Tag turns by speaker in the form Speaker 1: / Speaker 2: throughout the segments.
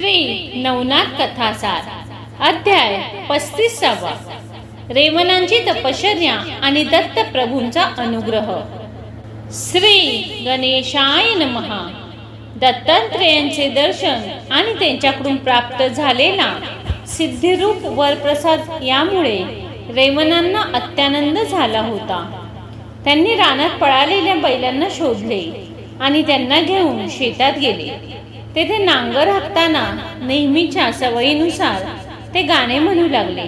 Speaker 1: श्री नवनाथ कथासार अध्याय पस्तीसावा. रेवनांची तपश्चर्या आणि दत्त प्रभूंचा अनुग्रह. श्री गणेशाय नमहा दत्तात्रेयांचे दर्शन आणि त्यांच्याकडून प्राप्त झालेला सिद्धिरूप वरप्रसाद यामुळे रेवनांना अत्यानंद झाला होता. त्यांनी रानात पळालेल्या बैलांना शोधले आणि त्यांना घेऊन शेतात गेले. तेथे नांगर हाकताना नेहमीच्या सवयीनुसार ते गाणे म्हणू लागले.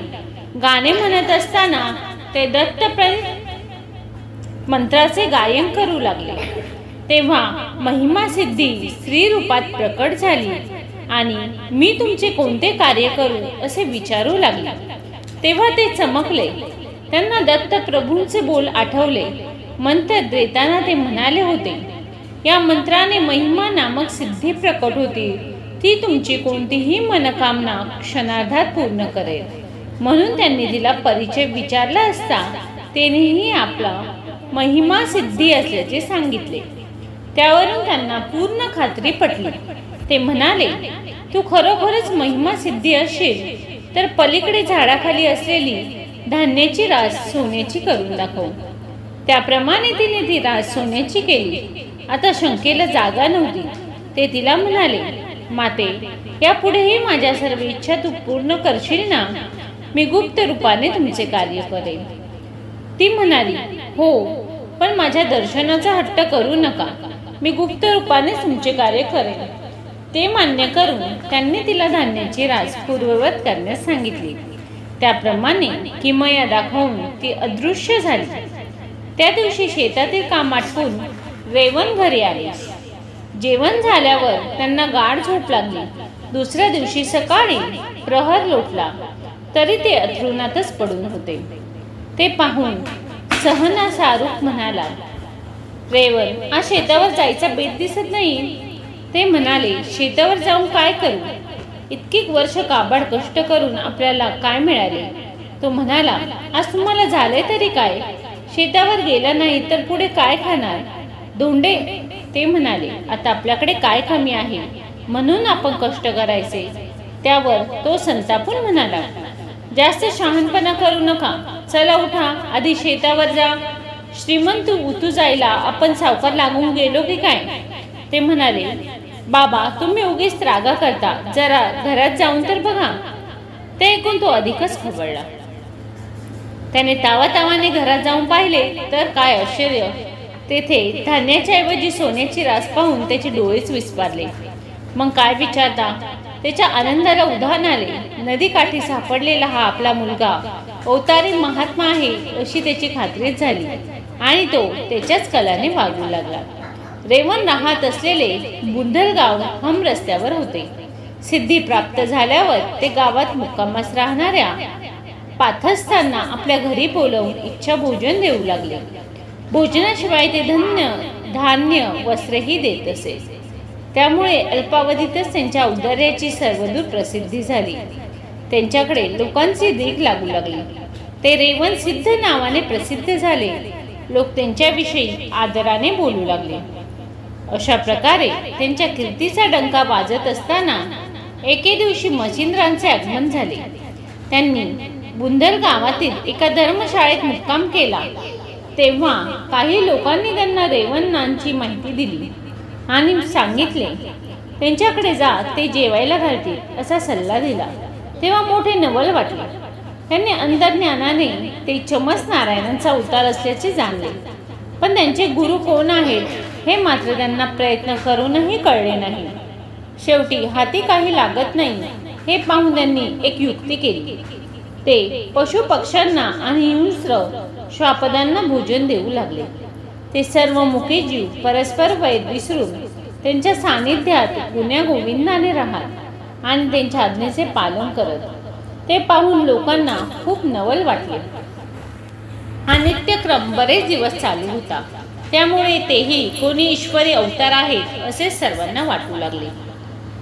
Speaker 1: गाणे म्हणत असताना ते दत्त मंत्राचे गायन करू लागले. तेव्हा महिमा सिद्धी स्त्री रूपात प्रकट झाली आणि मी तुमचे कोणते कार्य करू असे विचारू लागले. तेव्हा ते चमकले. त्यांना दत्त प्रभूंचे बोल आठवले. मंत्र देताना ते म्हणाले होते या मंत्राने महिमा नामक सिद्धी प्रकट होती. ती तुमची कोणतीही मनकामना क्षणार्धात पूर्ण करेल. म्हणून त्यांनी तिला परिचय विचारला असता त्यांनीही आपला महिमा सिद्धी असल्याचे सांगितले. त्यावरून त्यांना पूर्ण खात्री पटली. ते म्हणाले तू खरोखरच महिमा सिद्धी असेल तर पलीकडे झाडाखाली असलेली धान्याची रास सोन्याची करून दाखव. त्याप्रमाणे तिने ती रास सोन्याची केली. आता शंकेला जागा नव्हती. ते तिला म्हणाले माते यापुढेही माझ्या सर्व इच्छा तू पूर्ण करशील ना? मी गुप्त रूपाने तुमचे कार्य करेन. ती म्हणाली हो पण माझ्या दर्शनाचा हट्ट करू नका. मी गुप्त रूपाने तुमचे कार्य करेन. ते मान्य करून त्यांनी तिला धान्याची रास पूर्ववत करण्यास सांगितली. त्याप्रमाणे किमया दाखवून ती अदृश्य झाली. त्या दिवशी शेतातील काम आटपून रेवण घरी आले. जेवण झाल्यावर त्यांना गाढ झोप लागली. दुसऱ्या दिवशी सकाळी प्रहर लोटला. तरी ते अथरुणातच पडून होते. ते पाहून सहना शाहरुख म्हणाला रेवण आज शेतावर जायचा बेत दिसत नाही. ते म्हणाले शेतावर जाऊन काय करू? इतकी वर्ष काबाड कष्ट करून आपल्याला काय मिळाले? तो म्हणाला आज तुम्हाला झाले तरी काय? शेतावर गेला नाही तर पुढे काय खाणार? धोंडे ते म्हणाले आता आपल्याकडे काय कमी आहे? म्हणून आपण कष्ट करायचे. त्यावर तो संतापून म्हणाला जास्त शहाणपणा करू नका. चला उठा आधी शेतावर जा. श्रीमंत उतू जायला आपण सावकार लागून गेलो की काय? ते म्हणाले बाबा तुम्ही उगीच रागा करता. जरा घरात जाऊन तर बघा. ते ऐकून तो अधिकच खबळला त्याने तावातावाने घरात जाऊन पाहिले तर काय आश्चर्य! तेथे धान्याच्या ऐवजी सोन्याची रास पाहून त्याचे डोळेच विस्पारले मग काय विचारता? त्याच्या आनंदाला उधाण आले. नदीकाठी सापडलेला हा आपला मुलगा. अवतारी महात्मा आहे अशी त्याची खात्रीच झाली. आणि तो त्याच्याच कलाने वागू लागला. रेवण राहत असलेले बुंदलगाव हम रस्त्यावर होते. सिद्धी प्राप्त झाल्यावर ते गावात मुक्कामास राहणाऱ्या पाथस्थांना आपल्या घरी बोलवून इच्छा भोजन देऊ लागले. भोजनाशिवाय ते धन्य धान्य वस्त्रही देत असे. त्यामुळे अल्पावधीतच त्यांच्या औदार्याची सर्वदूर प्रसिद्धी झाली. त्यांच्याकडे लोकांची धीक लागू लागली. ते रेवण सिद्ध नावाने प्रसिद्ध झाले. लोक त्यांच्याविषयी आदराने बोलू लागले. अशा प्रकारे त्यांच्या कीर्तीचा डंका वाजत असताना एके दिवशी मचिंद्रांचे आगमन झाले. त्यांनी बुंदर गावातील एका धर्मशाळेत मुक्काम केला. तेव्हा काही लोकांनी त्यांना रेवणांची माहिती दिली आणि सांगितले त्यांच्याकडे जा ते जेवायला घालतील असा सल्ला दिला. तेव्हा मोठे नवल वाटले. त्यांनी अंतर्ज्ञानाने ते चमस नारायणांचा उतार असल्याचे जाणले. पण त्यांचे गुरु कोण आहेत हे मात्र त्यांना प्रयत्न करूनही कळले नाही. शेवटी हाती काही लागत नाही हे पाहून त्यांनी एक युक्ती केली. ते पशु पक्ष्यांना आणि हिंस्र श्वापदांना भोजन देऊ लागले. ते सर्व मुके जीव परस्पर वैद विसरून त्यांच्या सानिध्यात गुन्ह्या गोविंदाने राहत आणि त्यांच्या आज्ञेचे पालन करत ते पाहून लोकांना खूप नवल वाटले. हा नित्यक्रम बरेच दिवस चालू होता. त्यामुळे तेही कोणी ईश्वरी अवतार आहेत असे सर्वांना वाटू लागले.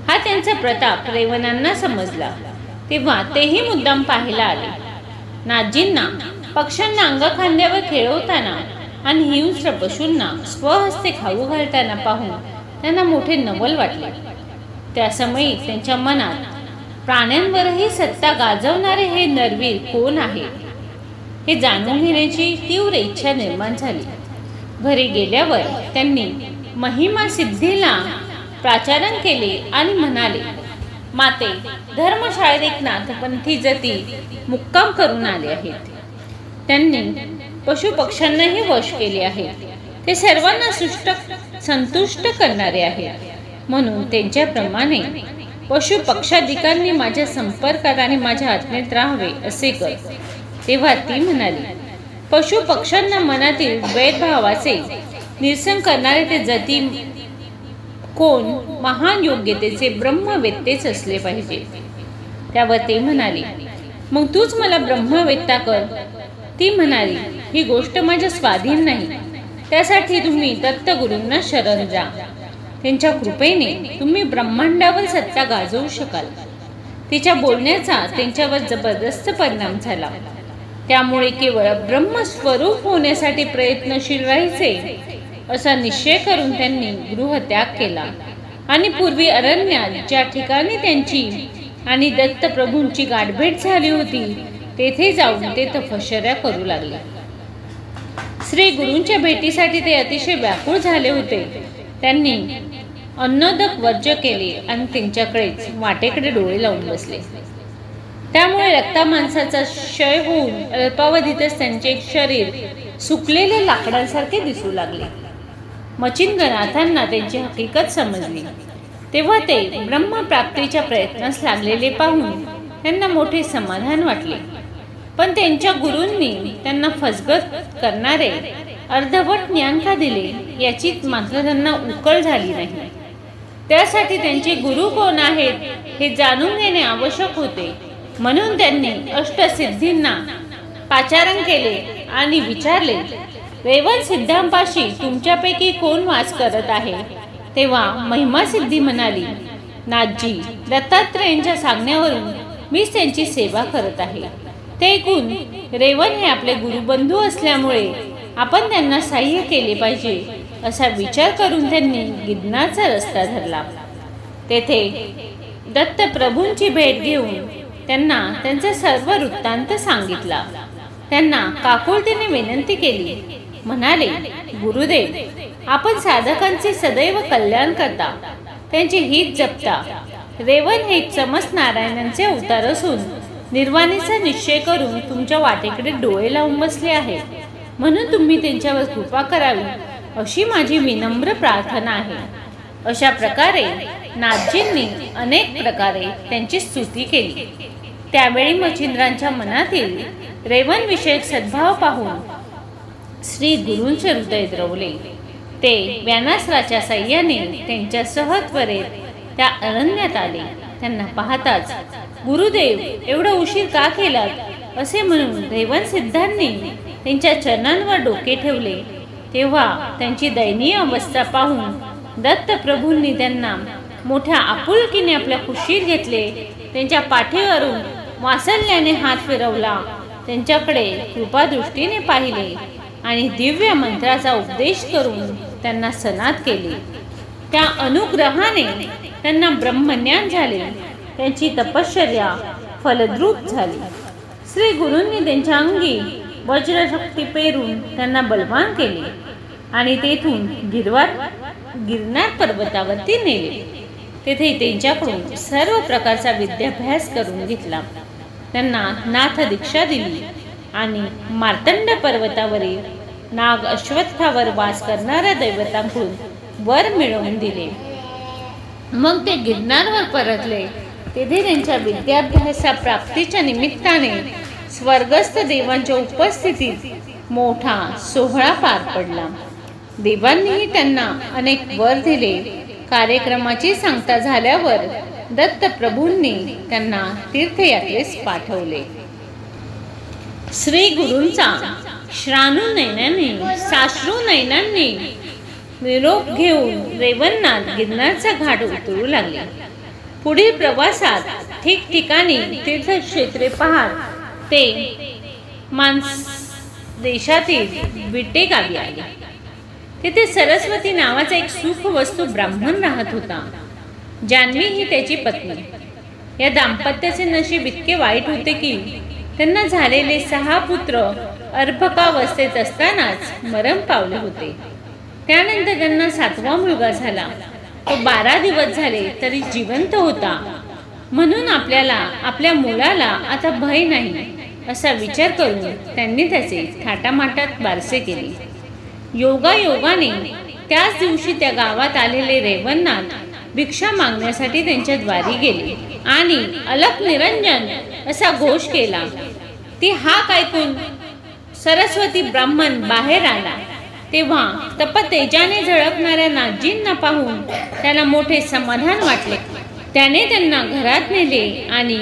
Speaker 1: हा त्यांचा प्रताप रेवणांना समजला. तेव्हा तेही मुद्दाम पाहायला आले. नाजींना पक्ष्यांना अंग खांद्यावर खेळवताना आणि हिंस्र पशूंना स्वहस्ते खाऊ घालताना पाहून त्यांना मोठे नवल वाटले. त्यासमयी त्यांच्या मनात प्राण्यांवरही सत्ता गाजवणारे हे नरवीर कोण आहे? हे जाणून घेण्याची तीव्र इच्छा निर्माण झाली. घरी गेल्यावर त्यांनी महिमा सिद्धीला प्राचारण केले आणि म्हणाले माते धर्मशाळेत एक नाथपंथी जती मुक्काम करून आले आहेत. त्यांनी पशुपक्ष्यांनाही वश केले आहे. ते सर्वांना सुष्ट संतुष्ट करणारे आहे. म्हणून त्यांच्याप्रमाणे पशु पक्षाधिकांनी माझ्या संपर्कात आणि माझ्या आत्मेत राहावे असे कर. तेव्हा ती म्हणाली पशु पक्ष्यांना मनातील भेदभावाचे निरसन करणारे ते जती कोण महान योग्यतेचे ब्रह्मवेत्तेच असले पाहिजे. त्यावर ते म्हणाले मग तूच मला ब्रह्मवेत्ता कर. ती म्हणाली ही गोष्ट माझ्या स्वाधीन नाही. त्यासाठी तुम्ही दत्तगुरूंना शरण जा. त्यांच्या कृपेने तुम्ही ब्रह्मांडावर सत्ता गाजवू शकाल. तिच्या बोलण्याचा त्यांच्यावर जबरदस्त परिणाम झाला. त्यामुळे केवळ ब्रह्मस्वरूप होण्यासाठी प्रयत्नशील राहायचे असा निश्चय करून त्यांनी गृहत्याग केला. आणि पूर्वी अरण्यात ज्या ठिकाणी त्यांची आणि दत्तप्रभूंची गाठभेट झाली होती तेथे जाऊन ते तपश्चर्या करू लागले. श्री गुरूंच्या भेटीसाठी ते अतिशय व्याकुळ झाले होते. त्यांनी अन्नोदक वर्ज केले आणि त्यांच्याकडेच वाटेकडे डोळे लावून बसले. त्यामुळे रक्ता माणसाचा क्षय होऊन अल्पावधीतच त्यांचे शरीर सुकलेल्या लाकडांसारखे दिसू लागले. मचिंद्रनाथांना त्यांची हकीकत समजली. तेव्हा ते ब्रह्मप्राप्तीच्या प्रयत्नास लागलेले पाहून त्यांना मोठे समाधान वाटले. पण त्यांच्या गुरूंनी त्यांना फसगत करणारे अर्धवट ज्ञान का दिले याची मात्र त्यांना उकळ झाली नाही. त्यासाठी त्यांचे गुरु कोण आहेत हे जाणून घेणे आवश्यक होते. म्हणून त्यांनी अष्टसिद्धींना पाचारण केले आणि विचारले रेवन सिद्धांपाशी तुमच्यापैकी कोण वास करत आहे? तेव्हा महिमा सिद्धी म्हणाली नाथजी दत्तात्रेयांच्या सांगण्यावरून मीच त्यांची सेवा करत आहे. ते ऐकून रेवन हे आपले गुरुबंधू असल्यामुळे आपण त्यांना सहाय्य केले पाहिजे असा विचार करून त्यांनी गिरणाचा रस्ता धरला. तेथे दत्त प्रभूंची भेट घेऊन त्यांना त्यांचा सर्व वृत्तांत सांगितला. त्यांना काकुळतीने विनंती केली म्हणाले गुरुदेव आपण साधकांचे सदैव कल्याण करता त्यांचे हित जपता. रेवन हे चमस नारायणांचे अवतार असून निर्वाणीचा निश्चय करून तुमच्या वाटेकडे डोळे लावून बसले आहेत म्हणून तुम्ही त्यांच्यावर कृपा करावी अशी माझी विनम्र प्रार्थना आहे. अशा प्रकारे नाथजींनी अनेक प्रकारे त्यांची स्तुती केली. त्यावेळी मच्छिंद्रांच्या मनातील रेवन विषयक सद्भाव पाहून श्री गुरूंचे हृदय द्रवले ते व्यानासराच्या सह्याने त्यांच्या सहत्वरेत त्या अरण्यात आले. त्यांना पाहताच गुरुदेव एवढा उशीर का केलात असे म्हणून रेवन सिद्धांनी त्यांच्या चरणांवर डोके ठेवले. तेव्हा त्यांची दयनीय अवस्था पाहून दत्त प्रभूंनी त्यांना मोठ्या आपुलकीने आपल्या खुशीत घेतले. त्यांच्या पाठीवरून वासल्याने हात फिरवला. त्यांच्याकडे कृपादृष्टीने पाहिले. आणि दिव्य मंत्राचा उपदेश करून त्यांना सनात केले. त्या अनुग्रहाने त्यांना ब्रह्मज्ञान झाले. त्यांची तपश्चर्या फलद्रूप झाली. श्री गुरूंनी त्यांच्या अंगी वज्रशक्ती पेरून त्यांना बलवान केले आणि तेथून गिरवार गिरनार पर्वतावरती नेले. तेथे त्यांच्याकडून सर्व प्रकारचा विद्याभ्यास करून घेतला. त्यांना नाथ दीक्षा दिली. आणि मार्तंड पर्वतावरील नाग अश्वत्थावर वास करणाऱ्या दैवतांकडून वर मिळवून दिले. मग ते गिरनारवर परतले. तेथे त्यांच्या विद्याभ्यासा प्राप्तीच्या निमित्ताने स्वर्गस्थ देवांच्या उपस्थितीत मोठा सोहळा पार पडला. देवांनीही त्यांना अनेक वर दिले. कार्यक्रमाची सांगता झाल्यावर दत्तप्रभूंनी त्यांना तीर्थयात्रेस पाठवले. श्री गुरूंचा श्राणू नयनाने साश्रू नयनांनी निरोप घेऊन रेवणनाथ गिरणारचा घाट उतरू लागले. पुढील प्रवासात ठिकठिकाणी तीर्थक्षेत्रे पाहत ते मानस देशातील विटे गावी आले तेथे सरस्वती नावाचा एक सुख वस्तू ब्राह्मण राहत होता. जान्हवी ही त्याची पत्नी. या दाम्पत्याचे नशीब इतके वाईट होते की त्यांना झालेले सहा पुत्र अर्भकावस्थेत असतानाच मरण पावले होते. त्यानंतर त्यांना सातवा मुलगा झाला. तो बारा दिवस झाले तरी जिवंत होता. म्हणून आपल्याला आपल्या मुलाला आता भय नाही असा विचार करून त्यांनी त्याचे थाटामाटात बारसे केले. योगा योगाने त्याच दिवशी त्या गावात आलेले रेवणनाथ भिक्षा मागण्यासाठी त्यांच्या द्वारी गेली. आणि अलक निरंजन असा घोष केला. ती हाक ऐकून सरस्वती ब्राह्मण बाहेर आला. तेव्हा तपतेजाने झळकणाऱ्या नाजींना पाहून त्याला मोठे समाधान वाटले. त्याने त्यांना घरात नेले आणि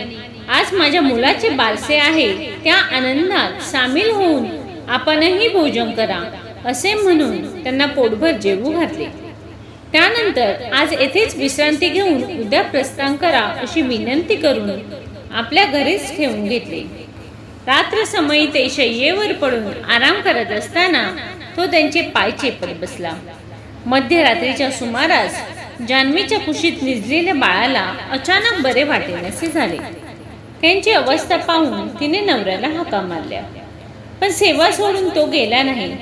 Speaker 1: आज माझ्या मुलाचे बालसे आहे त्या आनंदात सामील होऊन आपणही भोजन करा असे म्हणून त्यांना पोटभर जेवू घातले. त्यानंतर आज येथेच विश्रांती घेऊन उद्या प्रस्थान करा अशी विनंती करून आपल्या घरीच ठेवून घेतले. रात्र समयी ते शय्येवर पडून आराम करत असताना तो त्यांचे पाय चेपत बसला. मध्यरात्रीच्या सुमारास जान्हवीच्या कुशीत निजलेल्या बाळाला अचानक बरे वाटेनासे झाले. त्यांची अवस्था पाहून तिने नवऱ्याला हाका मारल्या. पण सेवा सोडून तो गेला नाही.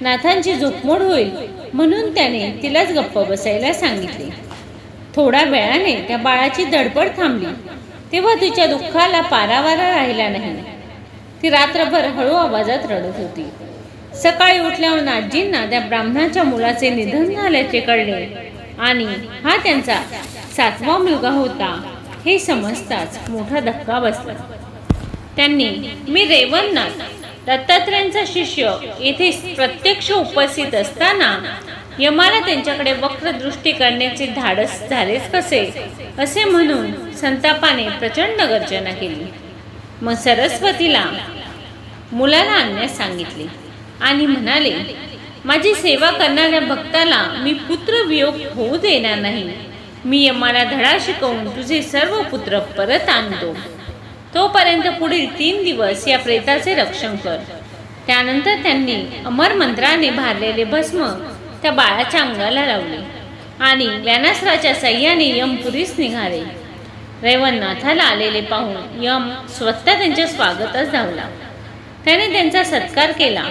Speaker 1: नाथांची झोपमोड होईल म्हणून त्याने तिलाच गप्प बसायला सांगितले. थोड्या वेळाने त्या बाळाची धडपड थांबली. तेव्हा तिच्या दुःखाला पारावारा राहिला नाही. ती रात्रभर हळू आवाजात रडत होती. सकाळी उठल्यावर नाथजींना त्या ब्राह्मणाच्या मुलाचे निधन झाल्याचे कळले आणि हा त्यांचा सातवा मुलगा होता हे समजताच मोठा धक्का बसला. त्यांनी मी रेवणनाथ दत्तात्रयांचा शिष्य येथे प्रत्यक्ष उपस्थित असताना यमाला त्यांच्याकडे वक्रदृष्टी करण्याचे धाडस झालेच कसे असे म्हणून संतापाने प्रचंड गर्जना केली. मग सरस्वतीला मुलाला आणण्यास सांगितले आणि म्हणाले माझी सेवा करणाऱ्या भक्ताला मी पुत्र वियोग होऊ देणार नाही. मी यमाला धडा शिकवून तुझे सर्व पुत्र परत आणतो. तोपर्यंत पुढील तीन दिवस या प्रेताचे रक्षण कर. त्यानंतर त्यांनी अमर मंत्राने भारलेले भस्म त्या बाळाच्या अंगाला लावले आणि व्यानासराच्या सह्याने यमपुरीस निघाले. रेवणनाथाला आलेले पाहून यम स्वतः त्यांच्या स्वागतास धावला. त्याने त्यांचा सत्कार केला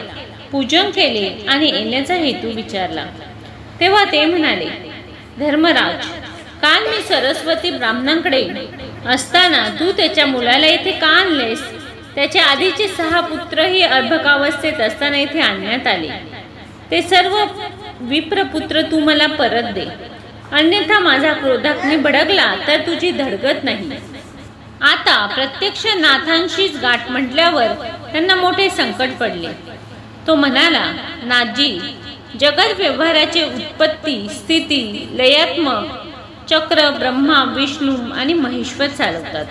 Speaker 1: पूजन केले आणि येण्याचा हेतू विचारला. तेव्हा ते म्हणाले धर्मराज काल मी सरस्वती ब्राह्मणांकडे असताना तू त्याच्या मुलाला इथे का आणलेस? त्याच्या आधीचे सहा पुत्रही अर्भकावस्थेत असताना इथे आणण्यात आले. ते सर्व विप्रपुत्र तू मला परत दे. अन्यथा माझा क्रोधाग्नी भडकला तर तुझी धडगत नाही. आता प्रत्यक्ष नाथांशीच गाठ म्हटल्यावर त्यांना मोठे संकट पडले. तो म्हणाला नाथजी जगत व्यवहाराचे उत्पत्ती स्थिती लयात्मक चक्र ब्रह्मा विष्णू आणि महेश्वर चालवतात.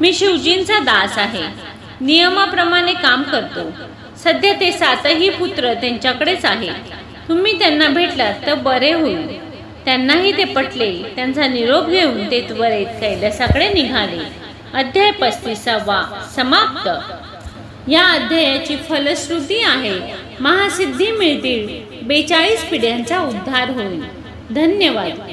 Speaker 1: मी शिवजींचा दास आहे. नियमाप्रमाणे काम करतो. सध्या ते सातही पुत्र त्यांच्याकडेच आहेत. तुम्ही त्यांना भेटलात तर बरे होईल. त्यांनाही ते पटले. त्यांचा निरोप घेऊन ते त्वरेत कैलासाकडे निघाले. अध्याय पस्तीसावा. समाप्त. या अध्यायाची फलश्रुती आहे. महासिद्धी मिळतील. बेचाळीस पिढ्यांचा उद्धार होईल. धन्यवाद.